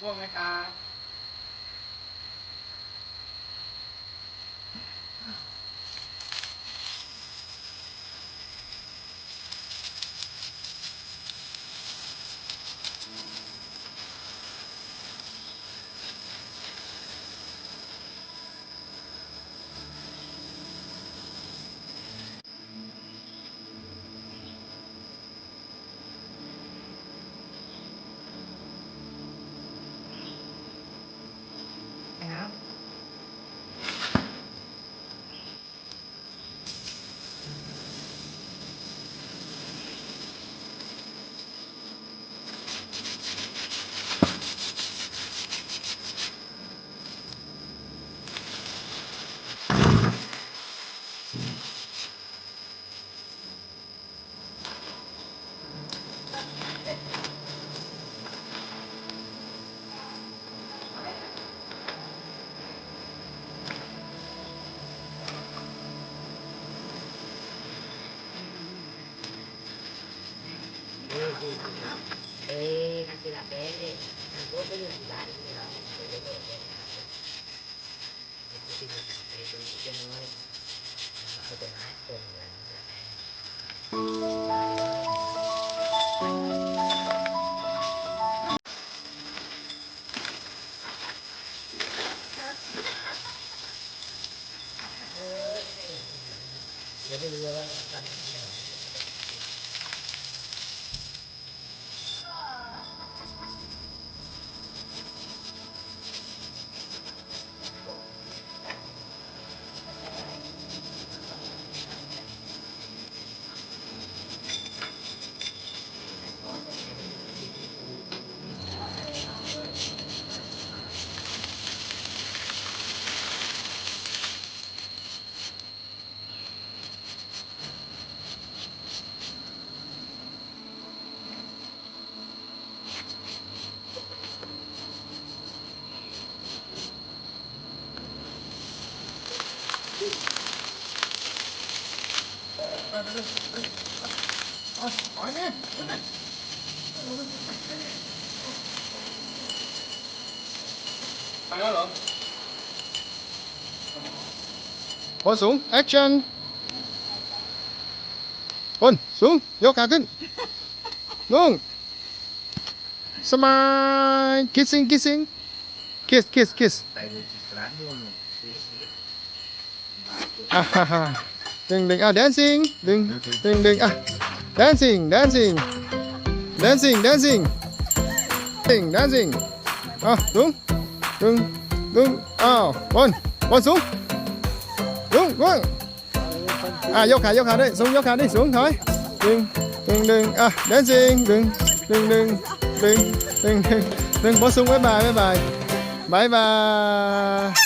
ง่วงไหมคะ Eh, boleh. Itu sih, itu itu nomor. Aku ให้เป็นร้ายคนเหมืนเดี๋ยวไปดูว่า 원숭 액션! 원숭 요각은 농! 스마일 키싱 키싱! 키스 키스 키스! 아하하. đừng đừng à dancing. Đừng đừng đừng à dancing dancing. Dancing dancing. Dancing dancing. À đúng. Đúng đúng à one one xuống. Đúng đúng. À dốc hạ dốc hạ đi, xuống dốc hạ đi, xuống thôi. Đừng đừng đừng à dancing. Đừng đừng đừng đừng đừng đừng đừng, bổ sung với bài với bài. Bye bye.